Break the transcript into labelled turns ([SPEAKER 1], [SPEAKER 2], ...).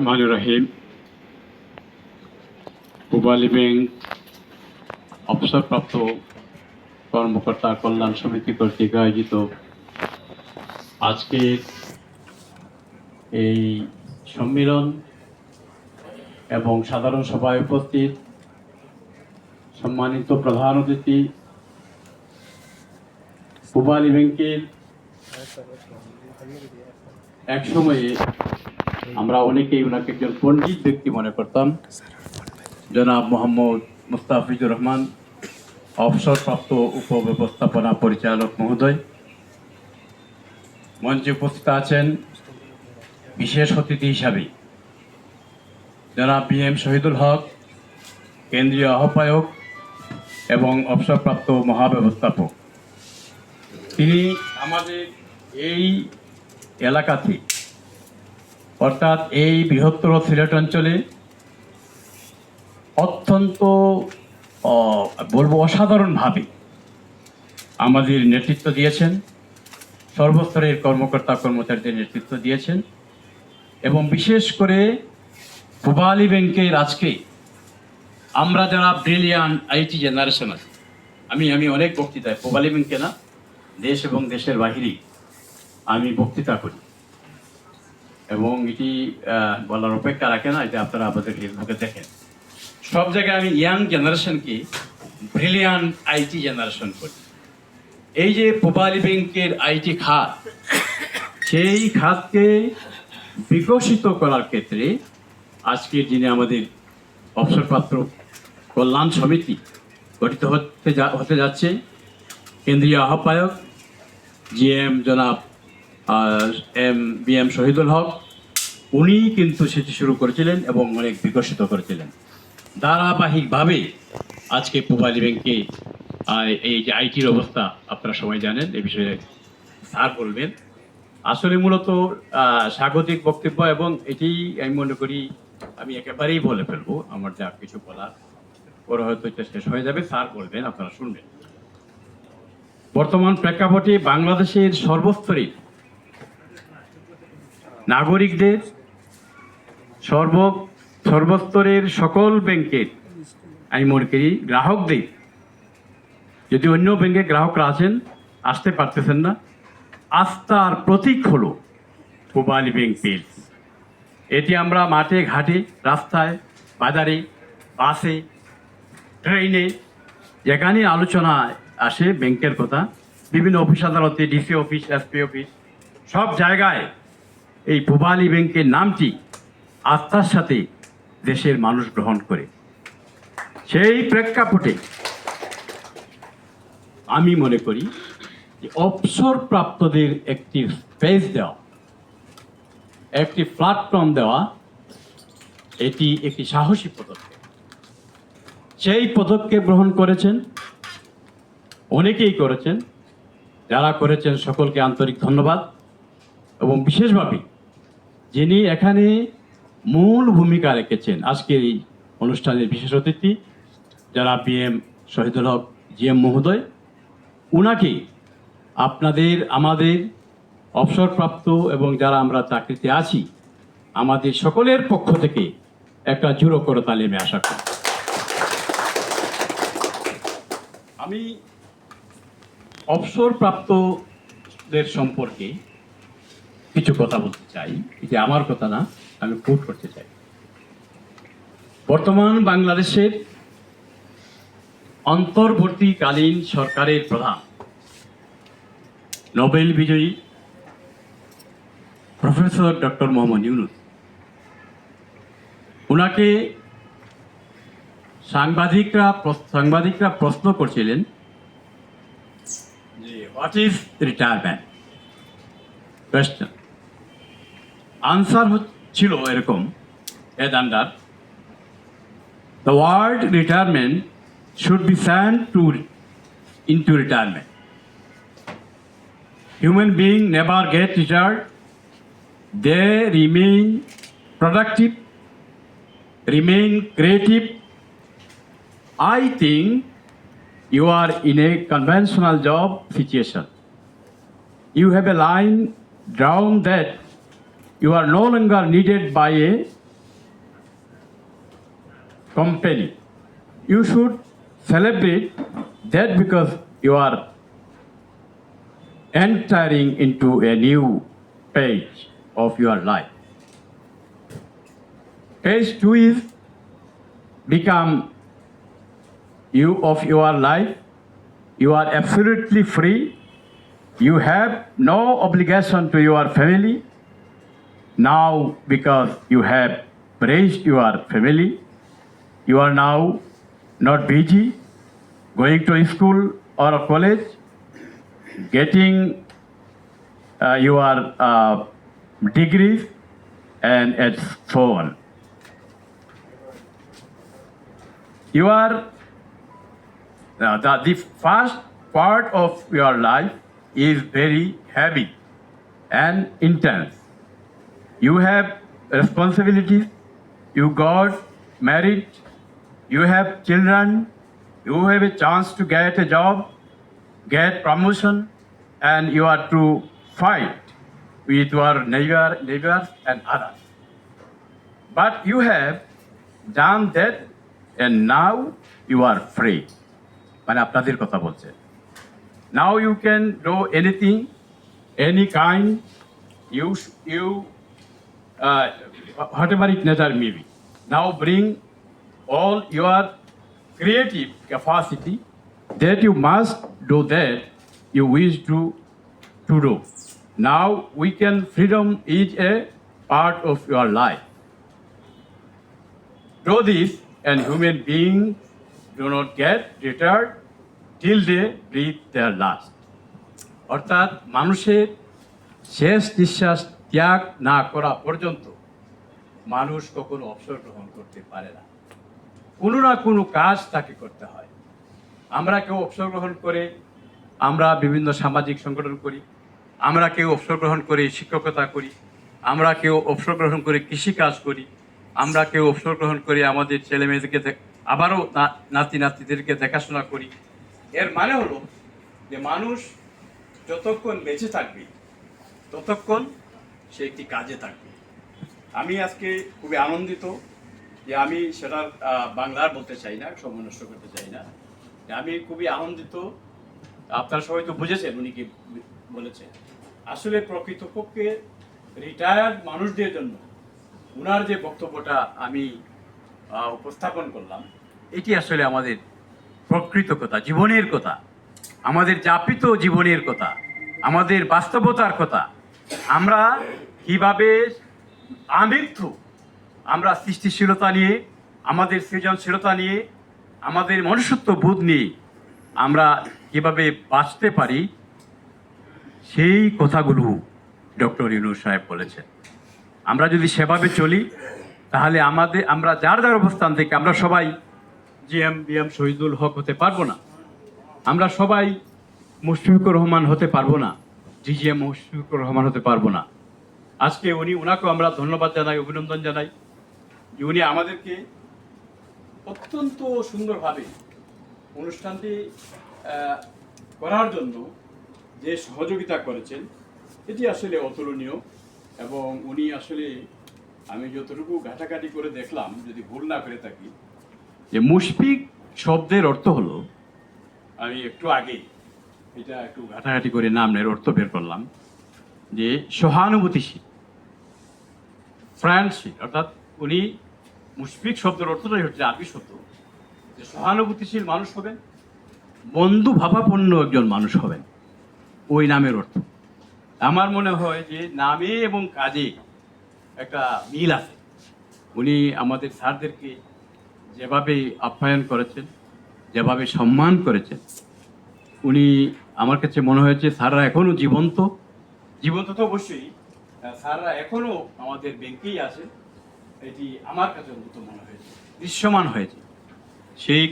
[SPEAKER 1] রহমান রহিম Pubali bank অবসরপ্রাপ্ত কর্মকর্তা কল্যাণ সমিতি কর্তৃক আয়োজিত আজকে এই সম্মেলন এবং সাধারণ সভায় উপস্থিত সম্মানিত প্রধান অতিথি পূবালী ব্যাংকের এক সময়ে আমরা অনেকেই ওনাকে একজন পণ্ডিত ব্যক্তি মনে করতাম। জনাব মোহাম্মদ মুস্তাফিজুর রহমান, অবসরপ্রাপ্ত উপব্যবস্থাপনা পরিচালক মহোদয়। মঞ্চে উপস্থিত আছেন বিশেষ অতিথি হিসাবে জনাব বি এম শহীদুল হক, কেন্দ্রীয় আহ্বায়ক এবং অবসরপ্রাপ্ত মহাব্যবস্থাপক। তিনি আমাদের এই এলাকাতে অর্থাৎ এই বৃহত্তর সিলেট অঞ্চলে অত্যন্ত বলব অসাধারণভাবে আমাদের নেতৃত্ব দিয়েছেন, সর্বস্তরের কর্মকর্তা কর্মচারীদের নেতৃত্ব দিয়েছেন এবং বিশেষ করে পূবালী ব্যাংকের আজকে আমরা যারা ব্রিলিয়ান আইটি জেনারেশন আছে, আমি আমি অনেক বক্তৃতায়, পূবালী ব্যাংকে না, দেশ এবং দেশের বাহিরেই আমি বক্তৃতা করি। এবং এটি বলার অপেক্ষা রাখে না এটা আপনারা আমাদের ফেসবুকে দেখেন। সব জায়গায় আমি ইয়াং জেনারেশনকে ব্রিলিয়ান আইটি জেনারেশন করি। এই যে পূবালী ব্যাংকের আইটি খাত, সেই খাতকে বিকশিত করার ক্ষেত্রে আজকের দিনে আমাদের অবসরপ্রাপ্ত কল্যাণ সমিতি গঠিত হতে হতে যাচ্ছে। কেন্দ্রীয় আহ্বায়ক জি এম জনাব M B M Shahidul Haque, উনি কিন্তু সেটি শুরু করেছিলেন এবং অনেক বিকশিত করেছিলেন। ধারাবাহিকভাবে আজকে পূবালী ব্যাংকে এই যে আইটির অবস্থা, আপনারা সবাই জানেন, এ বিষয়ে স্যার বলবেন। আসলে মূলত স্বাগতিক বক্তব্য এবং এটি আমি মনে করি, আমি একেবারেই বলে ফেলব, আমার যা কিছু বলার পরে হয়তো এটা শেষ হয়ে যাবে, স্যার বলবেন, আপনারা শুনবেন। বর্তমান প্রেক্ষাপটে বাংলাদেশের সর্বস্তরের নাগরিকদের সর্ব, সর্বস্তরের সকল ব্যাংকের, আমি মনে করি গ্রাহকদের, যদি অন্য ব্যাংকের গ্রাহকরা আছেন, আসতে পারতেছেন না, আস্থার প্রতীক হলো পূবালী ব্যাংক পেলস এটি আমরা মাঠে, ঘাটে, রাস্তায়, বাজারে, বাসে, ট্রেনে, যেখানে আলোচনায় আসে ব্যাংকের কথা, বিভিন্ন অফিস আদালতে, ডিসি অফিস, এসপি অফিস, সব জায়গায় এই পূবালী ব্যাংকের নামটি আস্থার সাথে দেশের মানুষ গ্রহণ করে। সেই প্রেক্ষাপটে আমি মনে করি যে অবসরপ্রাপ্তদের একটি স্পেস দেওয়া, একটি প্ল্যাটফর্ম দেওয়া, এটি একটি সাহসী পদক্ষেপ। সেই পদক্ষেপ গ্রহণ করেছেন, অনেকেই করেছেন, যারা করেছেন সকলকে আন্তরিক ধন্যবাদ এবং বিশেষভাবে যিনি এখানে মূল ভূমিকা রেখেছেন, আজকের এই অনুষ্ঠানের বিশেষ অতিথি, যারা B M Shahidul Haque G M মহোদয়, উনাকে আপনাদের, আমাদের অবসরপ্রাপ্ত এবং যারা আমরা চাকরিতে আছি, আমাদের সকলের পক্ষ থেকে একটা জোরো করে তালিমে আশা করি। আমি অবসরপ্রাপ্তদের সম্পর্কে কিছু কথা বলতে চাই। এটা আমার কথা না, আমি কোট করতে চাই। বর্তমান বাংলাদেশের অন্তর্বর্তীকালীন সরকারের প্রধান, নোবেল বিজয়ী প্রফেসর ডক্টর মোহাম্মদ ইউনুস। ওনাকে সাংবাদিকরা সাংবাদিকরা প্রশ্ন করছিলেন যে what is retirement question answer ছিল এরকম as under the word retirement should be sent to into retirement human being never get retired they remain productive remain creative i think you are in a conventional job situation you have a line drawn that you are no longer needed by a company. You should celebrate that because you are entering into a new page of your life. Page two is become you of your life. You are absolutely free. You have no obligation to your family. Now, because you have raised your family, you are now not busy going to school or college, getting uh, your uh, degrees, and, and so on. You are now, the, the first part of your life is very heavy and intense. You have responsibilities, you got married, you have children, you have a chance to get a job, get promotion, and you are to fight with your neighbor, neighbors and others. But you have done that and now you are free. মানে আপনাদের কথা বলছে you can do anything any kind you whatever it nature maybe now bring all your creative capacity that you must do that you wish to to do now we can freedom is a part of your life do this and human beings do not get deterred till they breathe their last অর্থাৎ মানুষের শেষ নিঃশ্বাস ত্যাগ না করা পর্যন্ত মানুষ কখনো অবসর গ্রহণ করতে পারে না। কোনো না কোনো কাজ তাকে করতে হয়। আমরা কেউ অবসর গ্রহণ করে আমরা বিভিন্ন সামাজিক সংগঠন করি, আমরা কেউ অবসর গ্রহণ করে শিক্ষকতা করি, আমরা কেউ অবসর গ্রহণ করে কৃষিকাজ করি, আমরা কেউ অবসর গ্রহণ করে আমাদের ছেলে মেয়েদেরকে আবারও নাতি নাতিদেরকে দেখাশোনা করি। এর মানে হলো যে মানুষ যতক্ষণ বেঁচে থাকবে, ততক্ষণ সে একটি কাজে থাকবে। আমি আজকে খুবই আনন্দিত যে আমি সেটা বাংলার বলতে চাই না সময় নষ্ট করতে চাই না। আমি খুবই আনন্দিত। আপনারা সবাই তো বুঝেছেন উনি কি বলেছেন। আসলে প্রকৃতপক্ষে রিটায়ার্ড মানুষদের জন্য ওনার যে বক্তব্যটা আমি উপস্থাপন করলাম, এটি আসলে আমাদের প্রকৃত কথা, জীবনের কথা। আমাদের যাপিত জীবনের কথা, আমাদের বাস্তবতার কথা। আমরা কীভাবে আমৃত্যু, আমরা সৃষ্টিশীলতা নিয়ে, আমাদের সৃজনশীলতা নিয়ে, আমাদের মনুষ্যত্ব বোধ নিয়ে আমরা কীভাবে বাঁচতে পারি, সেই কথাগুলো ডক্টর ইউনুস সাহেব বলেছেন। আমরা যদি সেভাবে চলি, তাহলে আমাদের, আমরা যার যার অবস্থান থেকে আমরা সবাই জিএম, বিএম শহীদুল হক হতে পারব না। আমরা সবাই মুশফিকুর রহমান হতে পারব না। ডিজিএম মুশফিকুর রহমান হতে পারব না। আজকে উনি ওনাকেও আমরা ধন্যবাদ জানাই, অভিনন্দন জানাই। যে উনি আমাদেরকে অত্যন্ত সুন্দরভাবে অনুষ্ঠানটি করার জন্য যে সহযোগিতা করেছেন, এটি আসলে অতুলনীয় এবং উনি আসলে আমি যতটুকু ঘাটাঘাটি করে দেখলাম, যদি ভুল না করে থাকি, যে মুশফিক শব্দের অর্থ হলো, আমি একটু আগে এটা একটু ঘাটাঘাটি করে নাম নামের অর্থ বের করলাম যে সহানুভূতিশীল ফ্রান্সশীল অর্থাৎ উনি মুশফিক শব্দের অর্থটাই হচ্ছে আরবি শব্দ। যে সহানুভূতিশীল মানুষ হবেন, বন্ধু ভাবাপন্ন একজন মানুষ হবেন। ওই নামের অর্থ। আমার মনে হয় যে নামে এবং কাজে একটা মিল আছে। উনি আমাদের স্যারদেরকে যেভাবে আপ্যায়ন করেছেন, যেভাবে সম্মান করেছেন, উনি আমার কাছে মনে হয়েছে স্যাররা এখনও জীবন্ত। জীবন্ত তো অবশ্যই। স্যাররা এখনও আমাদের ব্যাংকেই আছে। এটি আমার কাছে অন্তত মনে হয়েছে। দৃশ্যমান হয়েছে। সেই